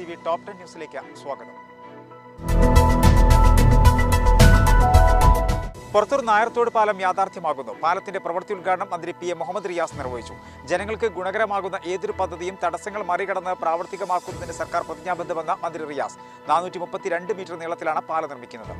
C V top ten ന്യൂസിലേക്ക് സ്വാഗതം. പുറത്തൂർ നായർത്തോട് പാലം യാഥാർത്ഥ്യമാകുന്നു. പാലത്തിന്റെ പ്രവൃത്തി ഉദ്ഘാടനം മന്ത്രി പി എ മുഹമ്മദ് റിയാസ് നിർവഹിച്ചു. ജനങ്ങൾക്ക് ഗുണകരമാകുന്ന ഏതൊരു പദ്ധതിയും തടസ്സങ്ങൾ മറികടന്ന് പ്രാവർത്തികമാക്കുന്നതിന് സർക്കാർ പ്രതിജ്ഞാബദ്ധമെന്ന് മന്ത്രി റിയാസ്. നാനൂറ്റി മീറ്റർ നീളത്തിലാണ് പാലം നിർമ്മിക്കുന്നത്.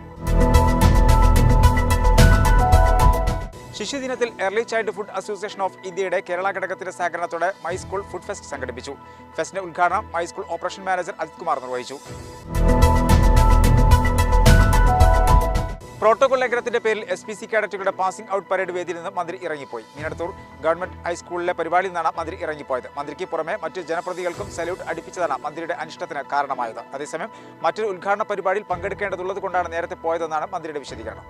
ശിശുദിനത്തിൽ early child food association of ഇന്ത്യയുടെ കേരള ഘടകത്തിന്റെ സഹകരണത്തോടെ മൈ സ്കൂൾ ഫുഡ് ഫെസ്റ്റ് സംഘടിപ്പിച്ചു. ഫെസ്റ്റിന്റെ ഉദ്ഘാടനം my school operation manager Ajith Kumar നിർവഹിച്ചു. പ്രോട്ടോകോൾ ലംഘനത്തിന്റെ പേരിൽ എസ് പി സി കേഡറ്റുകളുടെ പാസിംഗ് ഔട്ട് പരേഡ് വേദിയിൽ നിന്ന് മന്ത്രി ഇറങ്ങിപ്പോയി. മീനടത്തൂർ ഗവൺമെന്റ് ഹൈസ്കൂളിലെ പരിപാടിയിൽ നിന്നാണ് മന്ത്രി ഇറങ്ങിപ്പോയത്. മന്ത്രിക്ക് പുറമെ മറ്റു ജനപ്രതികൾക്കും സല്യൂട്ട് അടിപ്പിച്ചതാണ് മന്ത്രിയുടെ അനിഷ്ടത്തിന് കാരണമായത്. അതേസമയം മറ്റൊരു ഉദ്ഘാടന പരിപാടിയിൽ പങ്കെടുക്കേണ്ടതുള്ളത് കൊണ്ടാണ് നേരത്തെ പോയതെന്നാണ് മന്ത്രിയുടെ വിശദീകരണം.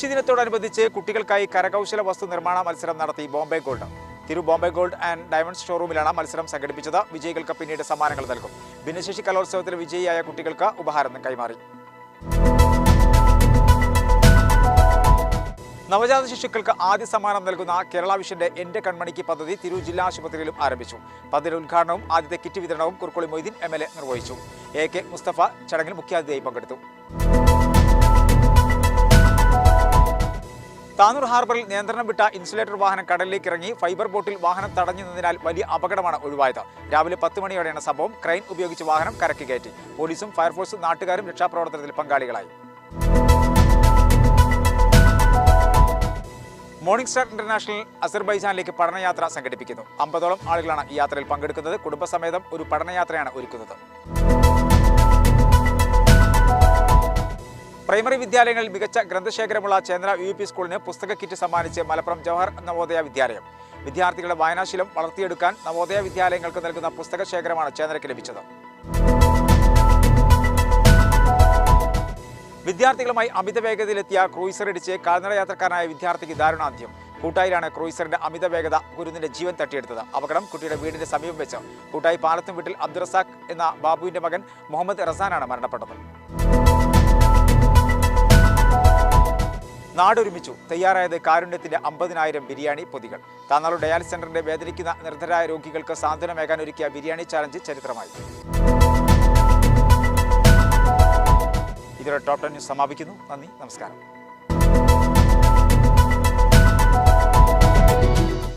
ശിശുദിനത്തോടനുബന്ധിച്ച് കുട്ടികൾക്കായി കരകൗശല വസ്തു നിർമ്മാണ മത്സരം നടത്തി Bombay gold. Thiru Bombay gold and diamond ഷോറൂമിലാണ് മത്സരം സംഘടിപ്പിച്ചത്. വിജയികൾക്ക് പിന്നീട് സമ്മാനങ്ങൾ നൽകും. ഭിന്നശേഷി കലോത്സവത്തിൽ വിജയിയായ കുട്ടികൾക്ക് ഉപഹാരം കൈമാറി. നവജാത ശിശുക്കൾക്ക് ആദ്യ സമ്മാനം നൽകുന്ന കേരള വിഷന്റെ എന്റെ കൺമണിക്ക് പദ്ധതി തിരു ജില്ലാ ആശുപത്രിയിലും ആരംഭിച്ചു. പദ്ധതി ഉദ്ഘാടനവും ആദ്യത്തെ കിറ്റ് വിതരണവും കുർക്കുളി മൊയ്തീൻ എ നിർവഹിച്ചു. എ കെ മുസ്തഫ ചടങ്ങിൽ മുഖ്യാതിഥിയായി പങ്കെടുത്തു. താനൂർ ഹാർബറിൽ നിയന്ത്രണം വിട്ട ഇൻസുലേറ്റർ വാഹനം കടലിലേക്ക് ഇറങ്ങി ഫൈബർ ബോട്ടിൽ വാഹനം തടഞ്ഞു നിന്നതിനാൽ വലിയ അപകടമാണ് ഒഴിവായത്. രാവിലെ പത്ത് മണിയോടെയാണ് സംഭവം. ക്രെയിൻ ഉപയോഗിച്ച് വാഹനം കരക്ക് കയറ്റി. പോലീസും ഫയർഫോഴ്സും നാട്ടുകാരും രക്ഷാപ്രവർത്തനത്തിൽ പങ്കാളികളായി. മോർണിംഗ് സ്റ്റാർ ഇന്റർനാഷണൽ അസർബൈജാനിലേക്ക് പഠനയാത്ര സംഘടിപ്പിക്കുന്നു. അമ്പതോളം ആളുകളാണ് ഈ യാത്രയിൽ പങ്കെടുക്കുന്നത്. കുടുംബസമേതം ഒരു പഠനയാത്രയാണ് ഒരുക്കുന്നത്. പ്രൈമറി വിദ്യാലയങ്ങളിൽ മികച്ച ഗ്രന്ഥശേഖരമുള്ള ചേന്ദ്ര യു പി സ്കൂളിന് പുസ്തക കിറ്റ് സമ്മാനിച്ച് മലപ്പുറം ജവഹർ നവോദയ വിദ്യാലയം. വിദ്യാർത്ഥികളുടെ വായനാശീലം വളർത്തിയെടുക്കാൻ നവോദയ വിദ്യാലയങ്ങൾക്ക് നൽകുന്ന പുസ്തക ശേഖരമാണ് ചേന്ദ്രയ്ക്ക് ലഭിച്ചത്. വിദ്യാർത്ഥികളുമായി അമിത വേഗതയിലെത്തിയ ക്രൂയിസർ ഇടിച്ച് കാൽനട യാത്രക്കാരനായ വിദ്യാർത്ഥിക്ക് ദാരുണാന്ത്യം. കൂട്ടായിലാണ് ക്രൂയിസറിന്റെ അമിത വേഗത ഗുരുവിന്റെ ജീവൻ തട്ടിയെടുത്തത്. അപകടം കുട്ടിയുടെ വീടിന്റെ സമീപം വെച്ച്. കൂട്ടായി പാലത്തും വീട്ടിൽ അബ്ദുറസാഖ് എന്ന ബാബുവിന്റെ മകൻ മുഹമ്മദ് റസാനാണ് മരണപ്പെട്ടത്. നാടൊരുമിച്ചു. തയ്യാറായത് കാരുണ്യത്തിന്റെ അമ്പതിനായിരം ബിരിയാണി പൊതികൾ. താന്നാളു ഡയാലിസ് സെന്ററിന്റെ വേദനിക്കുന്ന നിർദ്ധരായ രോഗികൾക്ക് സാന്ത്വനമേകാൻ ഒരുക്കിയ ബിരിയാണി ചാലഞ്ച് ചരിത്രമായി. ഇതോടെ ടോപ്പ് ടെൻ ന്യൂസ് സമാപിക്കുന്നു. നന്ദി നമസ്കാരം.